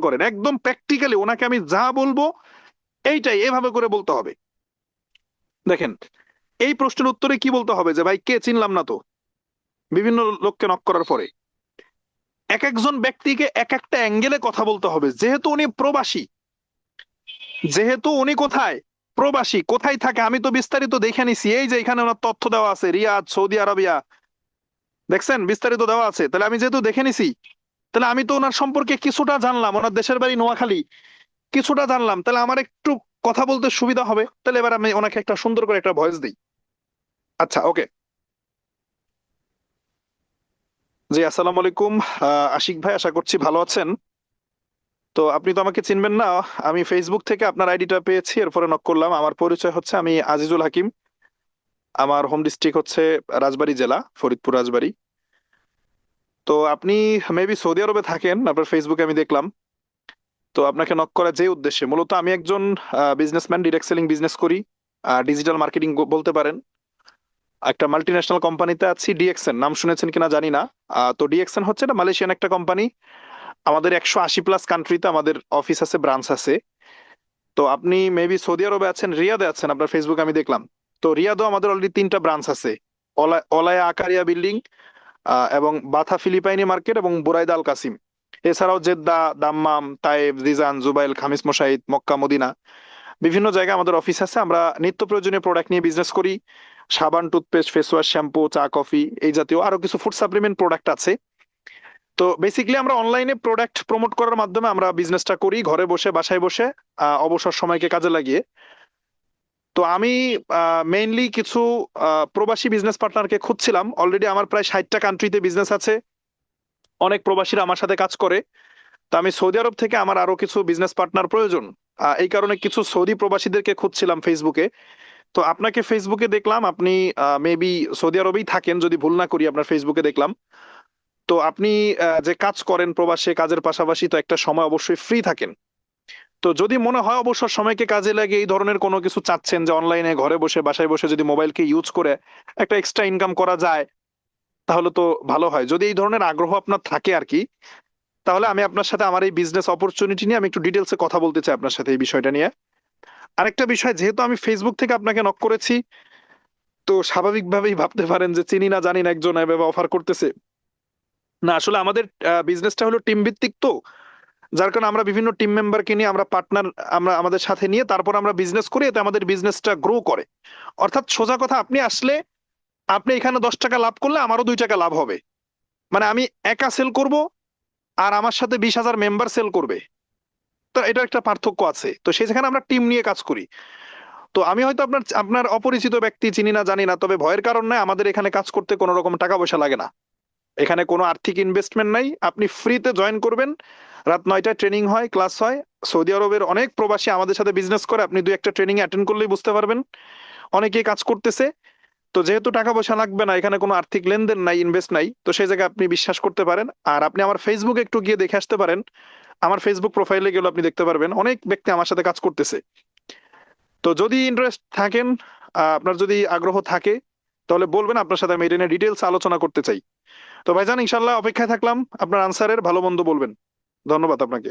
করেন। একদম প্র্যাকটিক্যালি ওনাকে আমি যা বলব, এইটাই, এভাবে করে বলতে হবে। দেখেন, এই প্রশ্নের উত্তরে কি বলতে হবে? যে ভাই, কে চিনলাম না তো? বিভিন্ন লোককে নক করার পরে। এক একজন ব্যক্তিকে এক একটা অ্যাঙ্গেলে কথা বলতে হবে। যেহেতু উনি প্রবাসী, যেহেতু উনি কোথায়? প্রবাসী, কোথায় থাকে? আমি তো বিস্তারিত দেখে নিছি। এই যে এখানে ওনার তথ্য দেওয়া আছে, রিয়াদ, সৌদি আরবিয়া। দেখছেন? বিস্তারিত দেওয়া আছে। তাহলে আমি যেহেতু দেখে নিছি তাহলে আমি তো ওনার সম্পর্কে কিছুটা জানলাম, ওনার দেশের বাড়ি নোয়াখালী। কিছুটা জানলাম, তাহলে আমার একটু কথা বলতে সুবিধা হবে। তাহলে এবার আমি ওনাকে একটা সুন্দর করে একটা ভয়েস দিই। আচ্ছা ওকে। জি, আসসালামু আলাইকুম। আশিক ভাই, আশা করছি ভালো আছেন। তো আপনি তো আমাকে চিনবেন না, আমি ফেসবুক থেকে আপনার আইডিটা পেয়েছি, এরপরে নক করলাম। আমার পরিচয় হচ্ছে আমি আজিজুল হাকিম। আমার হোম ডিস্ট্রিক্ট হচ্ছে রাজবাড়ী জেলা, ফরিদপুর রাজবাড়ী। তো আপনি মেবি সৌদি আরবে থাকেন, আপনার ফেসবুকে আমি দেখলাম। তো আপনাকে নক করা যে উদ্দেশ্যে, মূলত আমি একজন বিজনেসম্যান ডিরেক্ট সেলিং বিজনেস করি ডিজিটাল মার্কেটিং বলতে পারেন। একটা মাল্টি ন্যাশনাল কোম্পানিতে আছি ডিএক্সএন নাম শুনেছেন কিনা জানি না। তো ডিএক্সএন হচ্ছে এটা মালয়েশিয়ান একটা কোম্পানি আমাদের একশো আশি প্লাস কান্ট্রিতে আমাদের অফিস আছে ব্রাঞ্চ আছে। তো আপনি মেবি সৌদি আরবে আছেন, রিয়াদে আছেন, আপনার ফেসবুক আমি দেখলাম। তো রিয়াদও আমাদের অলরেডি তিনটা ব্রাঞ্চ আছে। অলা- অলায়া আকারিয়া বিল্ডিং এবং বাথা ফিলিপাইনি মার্কেট এবং বুরাইদা আল কাসিম। এছাড়াও Jeddah, Dammam Taif Jizan, Jubail, Khamis, Mushait, Mecca, Medina বিভিন্ন জায়গায় আমাদের অফিস আছে। আমরা নিত্য প্রয়োজনীয় প্রোডাক্ট নিয়ে বিজনেস করি। সাবান টুথপেস্ট ফেস ওয়াশ শ্যাম্পু চা কফি এই জাতীয় আরও কিছু ফুড সাপ্লিমেন্ট প্রোডাক্ট আছে। তো বেসিক্যালি আমরা অনলাইনে প্রোডাক্ট প্রমোট করার মাধ্যমে আমরা বিজনেসটা করি, ঘরে বসে, বাসায় বসে অবসর সময়কে কাজে লাগিয়ে। তো আমি মেইনলি কিছু প্রবাসী বিজনেস পার্টনারকে খুঁজছিলাম। অলরেডি আমার প্রায় ষাটটা কান্ট্রিতে বিজনেস আছে। অনেক প্রবাসীরা আমার সাথে কাজ করে। তো আমি সৌদি আরব থেকে আমার আরও কিছু বিজনেস পার্টনার প্রয়োজন। এই কারণে কিছু সৌদি প্রবাসীদেরকে খুঁজছিলাম ফেসবুকে তো আপনাকে ফেসবুকে দেখলাম, আপনি মেবি সৌদি আরবেই থাকেন, যদি ভুল না করি আপনার ফেসবুকে দেখলাম। তো আপনি যে কাজ করেন প্রবাসে, কাজের পাশাপাশি তো একটা সময় অবশ্যই ফ্রি থাকেন। তো যদি মনে হয় অবসর সময়কে কাজে লাগে এই ধরনের কোনো কিছু চাচ্ছেন যে অনলাইনে ঘরে বসে, বাসায় বসে যদি মোবাইলকে ইউজ করে একটা এক্সট্রা ইনকাম করা যায়, তাহলে তো ভালো হয়। যদি এই ধরনের আগ্রহ আপনার থাকে আর কি তাহলে আমি আপনার সাথে আমার এই বিজনেস অপরচুনিটি নিয়ে আমি একটু ডিটেলসে কথা বলতে চাই আপনার সাথে এই বিষয়টা নিয়ে। আরেকটা বিষয়, যেহেতু আমি ফেসবুক থেকে আপনাকে নক করেছি, তো স্বাভাবিকভাবেই ভাবতে পারেন যে চিনি না, জানি না একজন এভাবে অফার করতেছে। না, আসলে আমাদের বিজনেসটা হলো টিম ভিত্তিক তো যার কারণে আমরা বিভিন্ন টিম মেম্বারকে নিয়ে আমরা পার্টনার আমরা আমাদের সাথে নিয়ে তারপর আমরা বিজনেস করি, এতে আমাদের বিজনেসটা গ্রো করে। অর্থাৎ সোজা কথা, আপনি আসলে, আপনি এখানে দশ টাকা লাভ করলে আমারও দুই টাকা লাভ হবে। মানে আমি একা সেল করব, আর আমার সাথে বিশ হাজার মেম্বার সেল করবে। তো এটা একটা পার্থক্য আছে। তো সেই সেখানে আমরা টিম নিয়ে কাজ করি। তো আমি হয়তো আপনার আপনার অপরিচিত ব্যক্তি চিনি না, জানি না, তবে ভয়ের কারণ নাই, আমাদের এখানে কাজ করতে কোনো রকম টাকা পয়সা লাগে না। এখানে কোনো আর্থিক ইনভেস্টমেন্ট নাই। আপনি ফ্রিতে জয়েন করবেন। রাত নয়টায় ট্রেনিং হয় ক্লাস হয়। সৌদি আরবের অনেক প্রবাসী আমাদের সাথে বিজনেস করে, আপনি দুই একটা ট্রেনিং অ্যাটেন্ড করলেই বুঝতে পারবেন। অনেকেই কাজ করতেছে। তো যেহেতু টাকা পয়সা লাগবে না, এখানে কোনো আর্থিক লেনদেন নাই ইনভেস্ট নাই, তো সেই জায়গায় আপনি বিশ্বাস করতে পারেন। আর আপনি আমার ফেসবুকে একটু গিয়ে দেখে আসতে পারেন। আমার ফেসবুক প্রোফাইলে গেলে আপনি দেখতে পারবেন। অনেক ব্যক্তি আমার সাথে কাজ করতেছে। তো যদি ইন্টারেস্ট থাকেন আপনার যদি আগ্রহ থাকে, তাহলে বলবেন, আপনার সাথে আমি এটা নিয়ে ডিটেলস আলোচনা করতে চাই। তো ভাইজান ইনশাল্লাহ অপেক্ষায় থাকলাম। আপনার আনসারের ভালো মন্দ বলবেন। ধন্যবাদ আপনাকে।